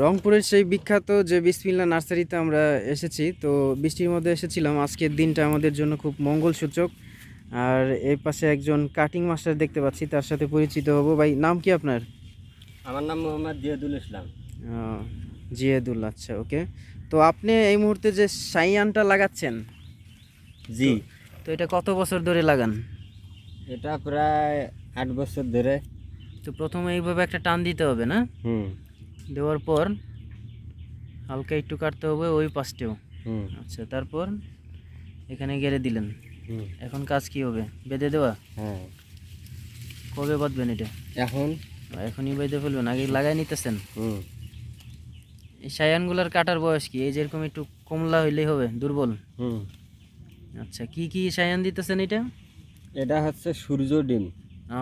রংপুরের সেই বিখ্যাত যে বিসমিল্লা নার্সারিতে আমরা এসেছি তো বৃষ্টির মধ্যে এসেছিলাম। আজকের দিনটা আমাদের জন্য খুব মঙ্গলসূচক। আর এই পাশে একজন কাটিং মাস্টার দেখতে পাচ্ছি তার সাথে পরিচিত হব। ভাই নাম কি আপনার? আমার নাম মোহাম্মদ জিয়াদুল ইসলাম। জিয়াদুল আচ্ছা ওকে। তো আপনি এই মুহূর্তে যে সাইয়ানটা লাগাচ্ছেন জি। তো এটা কত বছর ধরে লাগান? এটা প্রায় আট বছর ধরে। তো প্রথমে এইভাবে একটা টান দিতে হবে না? হুম। দেওয়ার পর হালকা একটু কাটতে হবে ওই পাশটেও। হুম। আচ্ছা তারপর এখানে গেড়ে দিলেন। হুম। এখন কাজ কি হবে? বেঁধে দেওয়া? হ্যাঁ। কবে বাঁধবেন এটা? এখন? এখনই বেঁধে ফেলবেন আগে লাগাই নিতেছেন? হুম। এই সায়ানগুলার কাটার বয়স কি? এই যেরকম একটু কমলা হইলেই হবে দুর্বল? হুম। আচ্ছা কি কি সায়ান দিতেছেন এটা? এটা হচ্ছে সূর্য ডিম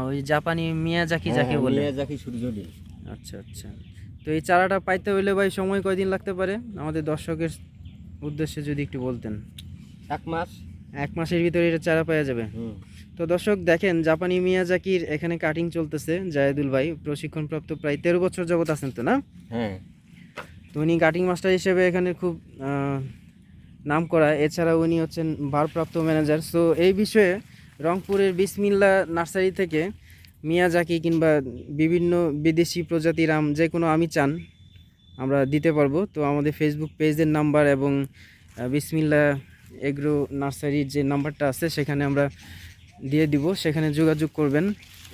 ওই জাপানি মিয়াজাকি হ্যাঁ, যাকে বলে। যাকি সূর্য ডিম আচ্ছা আচ্ছা। তো এই চারাটা পাইতে হইলে ভাই সময় কয়দিন লাগতে পারে? আমাদের দর্শকের উদ্দেশ্যে যদি একটু বলতেন। এক মাস। এক মাসের ভিতরে এটা চারা পাওয়া যাবে। তো দর্শক দেখেন জাপানি মিয়াজাকির এখানে কাটিং চলতেছে জায়েদুল ভাই প্রশিক্ষণপ্রাপ্ত প্রায় তেরো বছর যাবত আছেন তো না? হ্যাঁ। তো উনি কাটিং মাস্টার হিসেবে এখানে খুব নাম করা এছাড়া উনি হচ্ছেন ভারপ্রাপ্ত ম্যানেজার সো এই বিষয়ে রংপুরের বিসমিল্লা নার্সারি থেকে মিয়াজাকি কিংবা বিভিন্ন বিদেশি প্রজাতির আম যে কোনো আমি চান, আমরা দিতে পারব। তো আমাদের ফেসবুক পেজের নাম্বার এবং বিসমিল্লা এগ্রো নার্সারির যে নাম্বারটা আছে, সেখানে আমরা দিয়ে দিব। সেখানে যোগাযোগ করবেন।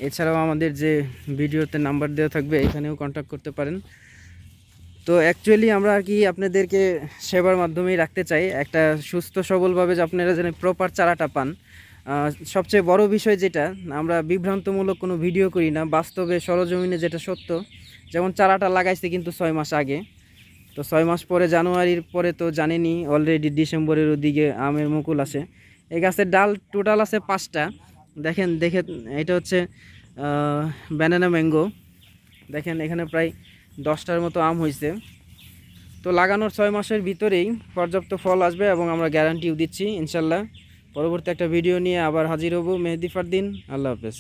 এছাড়াও আমাদের যে ভিডিওতে নাম্বার দেওয়া থাকবে, এখানেও কন্ট্যাক্ট করতে পারেন। তো অ্যাকচুয়ালি আমরা আর কি আপনাদেরকে সেবার মাধ্যমেই রাখতে চাই। একটা সুস্থ সবলভাবে যে আপনারা যেন প্রপার চারাটা পান সবচেয়ে বড় বিষয় যেটা, আমরা বিভ্রান্তমূলক কোনো ভিডিও করি না, বাস্তবে সরজমিনে যেটা সত্য, যেমন চারাটা লাগাইছে কিন্তু ছয় মাস আগে। তো ছয় মাস পরে, জানুয়ারির পরে তো জানেনি অলরেডি ডিসেম্বরের ওদিকে আমের মুকুল আছে। এই গাছের ডাল টোটাল আছে পাঁচটা। দেখেন, দেখে, এটা হচ্ছে ব্যানানা ম্যাঙ্গো দেখেন, এখানে প্রায় দশটার মতো আম হয়েছে তো লাগানোর ছয় মাসের ভিতরেই পর্যাপ্ত ফল আসবে এবং আমরা গ্যারান্টিও দিচ্ছি, ইনশাল্লাহ। পরবর্তী একটা ভিডিও নিয়ে আবার হাজির হব মেহেদি ফারদিন। আল্লাহ হাফেজ।